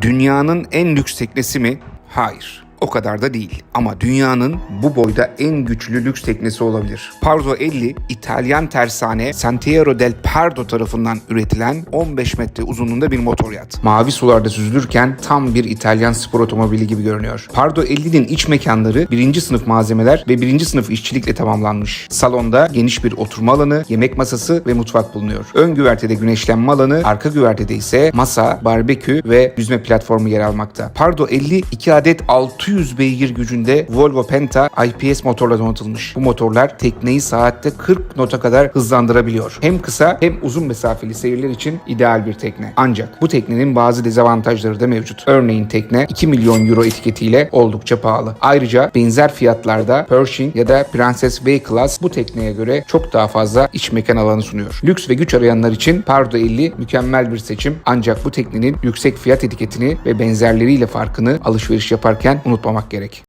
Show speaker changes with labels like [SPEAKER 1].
[SPEAKER 1] Dünyanın en lüks teknesi mi? Hayır. O kadar da değil. Ama dünyanın bu boyda en güçlü lüks teknesi olabilir. Pardo 50, İtalyan tersane Santiago del Pardo tarafından üretilen 15 metre uzunluğunda bir motor yat. Mavi sularda süzülürken tam bir İtalyan spor otomobili gibi görünüyor. Pardo 50'nin iç mekanları birinci sınıf malzemeler ve birinci sınıf işçilikle tamamlanmış. Salonda geniş bir oturma alanı, yemek masası ve mutfak bulunuyor. Ön güvertede güneşlenme alanı, arka güvertede ise masa, barbekü ve yüzme platformu yer almakta. Pardo 50 2 adet 600 beygir gücünde Volvo Penta IPS motorla donatılmış. Bu motorlar tekneyi saatte 40 nota kadar hızlandırabiliyor. Hem kısa hem uzun mesafeli seyirler için ideal bir tekne. Ancak bu teknenin bazı dezavantajları da mevcut. Örneğin tekne 2 milyon euro etiketiyle oldukça pahalı. Ayrıca benzer fiyatlarda Pershing ya da Princess V Class bu tekneye göre çok daha fazla iç mekan alanı sunuyor. Lüks ve güç arayanlar için Pardo 50 mükemmel bir seçim. Ancak bu teknenin yüksek fiyat etiketini ve benzerleriyle farkını alışveriş yaparken unutmamak gerek.